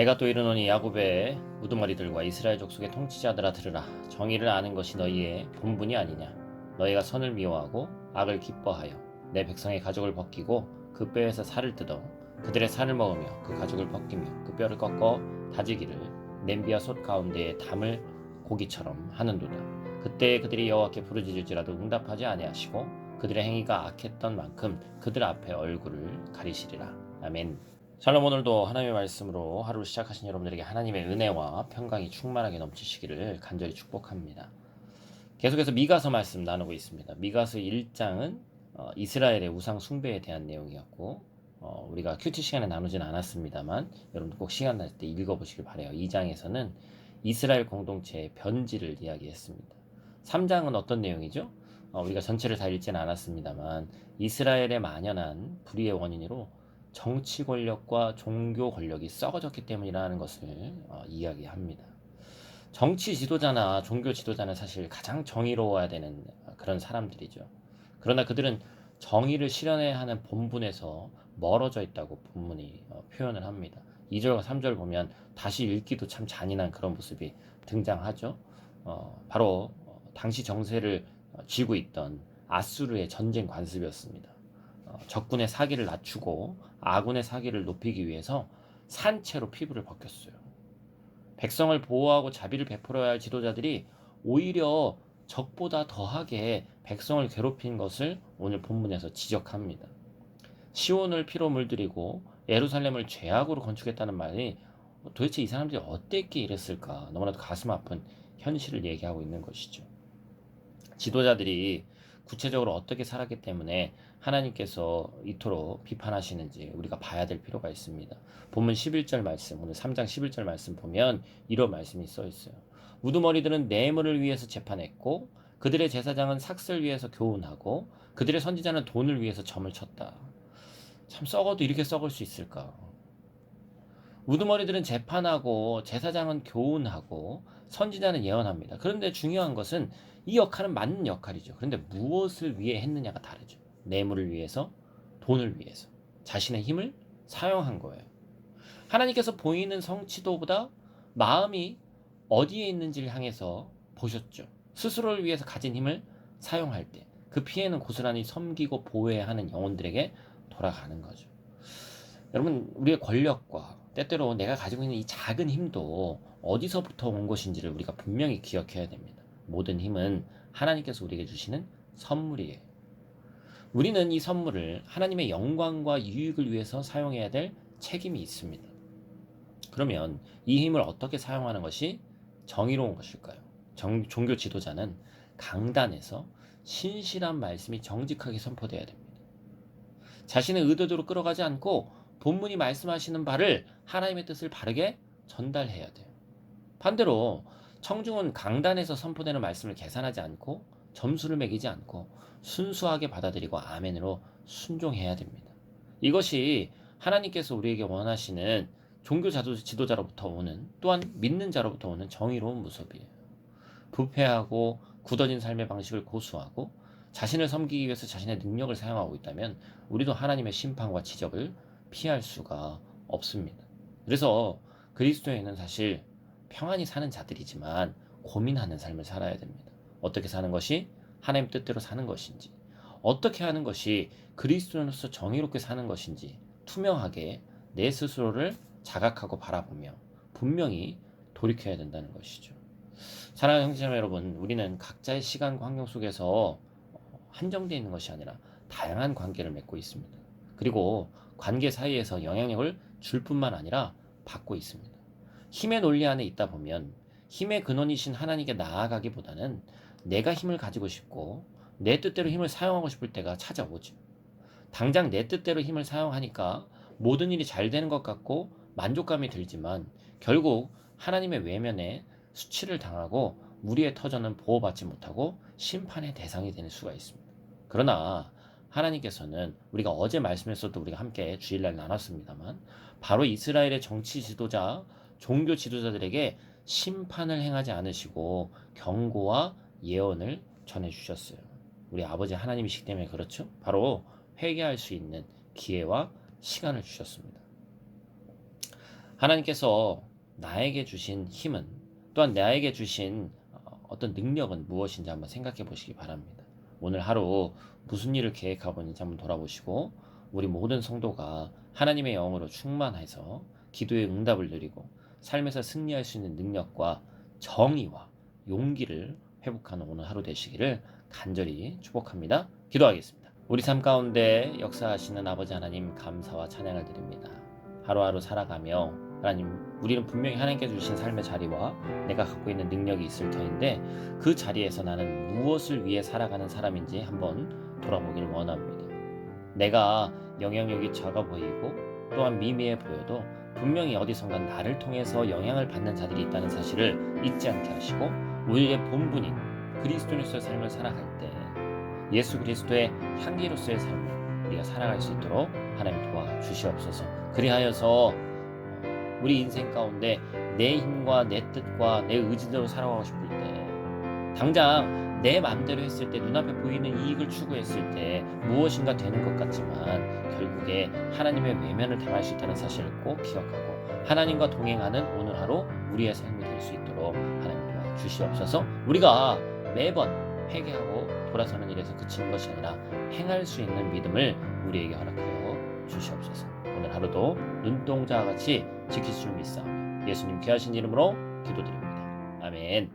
내가 또 이르노니 야곱의 우두머리들과 이스라엘 족속의 통치자들아 들으라. 정의를 아는 것이 너희의 본분이 아니냐. 너희가 선을 미워하고 악을 기뻐하여 내 백성의 가죽을 벗기고 그 뼈에서 살을 뜯어 그들의 살을 먹으며 그 가죽을 벗기며 그 뼈를 꺾어 다지기를 냄비와 솥 가운데에 담을 고기처럼 하는도다. 그때 그들이 여호와께 부르짖을지라도 응답하지 아니하시고 그들의 행위가 악했던 만큼 그들 앞에 얼굴을 가리시리라. 아멘 샬롬 오늘도 하나님의 말씀으로 하루를 시작하신 여러분들에게 하나님의 은혜와 평강이 충만하게 넘치시기를 간절히 축복합니다. 계속해서 미가서 말씀 나누고 있습니다. 미가서 1장은 어, 이스라엘의 우상 숭배에 대한 내용이었고 어, 우리가 큐티 시간에 나누진 않았습니다만 여러분들 꼭 시간 날 때 읽어보시길 바래요. 2장에서는 이스라엘 공동체의 변질을 이야기했습니다. 3장은 어떤 내용이죠? 어, 우리가 전체를 다 읽지는 않았습니다만 이스라엘에 만연한 불의의 원인으로 정치 권력과 종교 권력이 썩어졌기 때문이라는 것을 어, 이야기합니다. 정치 지도자나 종교 지도자는 사실 가장 정의로워야 되는 그런 사람들이죠. 그러나 그들은 정의를 실현해야 하는 본분에서 멀어져 있다고 본문이 어, 표현을 합니다. 2절과 3절 보면 다시 읽기도 참 잔인한 그런 모습이 등장하죠. 어, 바로 어, 당시 정세를 어, 쥐고 있던 아수르의 전쟁 관습이었습니다. 어, 적군의 사기를 낮추고 아군의 사기를 높이기 위해서 산채로 피부를 벗겼어요. 백성을 보호하고 자비를 베풀어야 할 지도자들이 오히려 적보다 더하게 백성을 괴롭힌 것을 오늘 본문에서 지적합니다. 시온을 피로 물들이고 예루살렘을 죄악으로 건축했다는 말이 도대체 이 사람들이 어땠기에 이랬을까 너무나도 가슴 아픈 현실을 얘기하고 있는 것이죠. 지도자들이 구체적으로 어떻게 살았기 때문에 하나님께서 이토록 비판하시는지 우리가 봐야 될 필요가 있습니다. 본문 11절 말씀, 오늘 3장 11절 말씀 보면 이런 말씀이 써 있어요. 우두머리들은 뇌물을 위해서 재판했고 그들의 제사장은 삭슬 위해서 교훈하고 그들의 선지자는 돈을 위해서 점을 쳤다. 참 썩어도 이렇게 썩을 수 있을까? 우두머리들은 재판하고 제사장은 교훈하고 선지자는 예언합니다. 그런데 중요한 것은 이 역할은 맞는 역할이죠. 그런데 무엇을 위해 했느냐가 다르죠. 뇌물을 위해서, 돈을 위해서, 자신의 힘을 사용한 거예요. 하나님께서 보이는 성취도보다 마음이 어디에 있는지를 향해서 보셨죠. 스스로를 위해서 가진 힘을 사용할 때 그 피해는 고스란히 섬기고 보호해야 하는 영혼들에게 돌아가는 거죠. 여러분, 우리의 권력과 때때로 내가 가지고 있는 이 작은 힘도 어디서부터 온 것인지를 우리가 분명히 기억해야 됩니다. 모든 힘은 하나님께서 우리에게 주시는 선물이에요. 우리는 이 선물을 하나님의 영광과 유익을 위해서 사용해야 될 책임이 있습니다. 그러면 이 힘을 어떻게 사용하는 것이 정의로운 것일까요? 정, 종교 지도자는 강단에서 신실한 말씀이 정직하게 선포돼야 됩니다. 자신의 의도대로 끌어가지 않고 본문이 말씀하시는 바를 하나님의 뜻을 바르게 전달해야 돼요. 반대로 청중은 강단에서 선포되는 말씀을 계산하지 않고 점수를 매기지 않고 순수하게 받아들이고 아멘으로 순종해야 됩니다. 이것이 하나님께서 우리에게 원하시는 종교 지도자로부터 오는 또한 믿는 자로부터 오는 정의로운 모습이에요. 부패하고 굳어진 삶의 방식을 고수하고 자신을 섬기기 위해서 자신의 능력을 사용하고 있다면 우리도 하나님의 심판과 지적을 피할 수가 없습니다. 그래서 그리스도에는 사실 평안히 사는 자들이지만 고민하는 삶을 살아야 됩니다. 어떻게 사는 것이 하나님 뜻대로 사는 것인지, 어떻게 하는 것이 그리스도인으로서 정의롭게 사는 것인지 투명하게 내 스스로를 자각하고 바라보며 분명히 돌이켜야 된다는 것이죠. 사랑하는 형제자매 여러분, 우리는 각자의 시간과 환경 속에서 한정되어 있는 것이 아니라 다양한 관계를 맺고 있습니다. 그리고 관계 사이에서 영향력을 줄 뿐만 아니라 받고 있습니다. 힘의 논리 안에 있다 보면 힘의 근원이신 하나님께 나아가기보다는 내가 힘을 가지고 싶고 내 뜻대로 힘을 사용하고 싶을 때가 찾아오죠. 당장 내 뜻대로 힘을 사용하니까 모든 일이 잘 되는 것 같고 만족감이 들지만 결국 하나님의 외면에 수치를 당하고 무리의 터전은 보호받지 못하고 심판의 대상이 되는 수가 있습니다. 그러나 하나님께서는 우리가 어제 말씀에서도 우리가 함께 주일날 나눴습니다만 바로 이스라엘의 정치 지도자, 종교 지도자들에게 심판을 행하지 않으시고 경고와 예언을 전해 주셨어요. 우리 아버지 하나님이시기 때문에 그렇죠. 바로 회개할 수 있는 기회와 시간을 주셨습니다. 하나님께서 나에게 주신 힘은 또한 나에게 주신 어, 어떤 능력은 무엇인지 한번 생각해 보시기 바랍니다. 오늘 하루 무슨 일을 계획하고 있는지 한번 돌아보시고 우리 모든 성도가 하나님의 영으로 충만해서 기도의 응답을 누리고 삶에서 승리할 수 있는 능력과 정의와 용기를 회복하는 오늘 하루 되시기를 간절히 축복합니다. 기도하겠습니다. 우리 삶 가운데 역사하시는 아버지 하나님 감사와 찬양을 드립니다. 하루하루 살아가며 하나님 우리는 분명히 하나님께 주신 삶의 자리와 내가 갖고 있는 능력이 있을 터인데 그 자리에서 나는 무엇을 위해 살아가는 사람인지 한번 돌아보기를 원합니다. 내가 영향력이 작아 보이고 또한 미미해 보여도 분명히 어디선가 나를 통해서 영향을 받는 자들이 있다는 사실을 잊지 않게 하시고 우리의 본분인 그리스도인으로서의 삶을 살아갈 때 예수 그리스도의 향기로서의 삶을 우리가 살아갈 수 있도록 하나님 도와 주시옵소서. 그리하여서 어, 우리 인생 가운데 내 힘과 내 뜻과 내 의지대로 살아가고 싶을 때 당장 내 마음대로 했을 때 눈앞에 보이는 이익을 추구했을 때 무엇인가 되는 것 같지만 결국에 하나님의 외면을 당할 수 있다는 사실을 꼭 기억하고 하나님과 동행하는 오늘 하루 우리의 삶이 될 수 있도록 하나님 도와 주시옵소서. 우리가 매번 회개하고 돌아서는 일에서 그치는 것이 아니라 행할 수 있는 믿음을 우리에게 허락하여 주시옵소서. 오늘 하루도 눈동자와 같이 지키실 줄 믿사오며 예수님 귀하신 이름으로 기도드립니다. 아멘.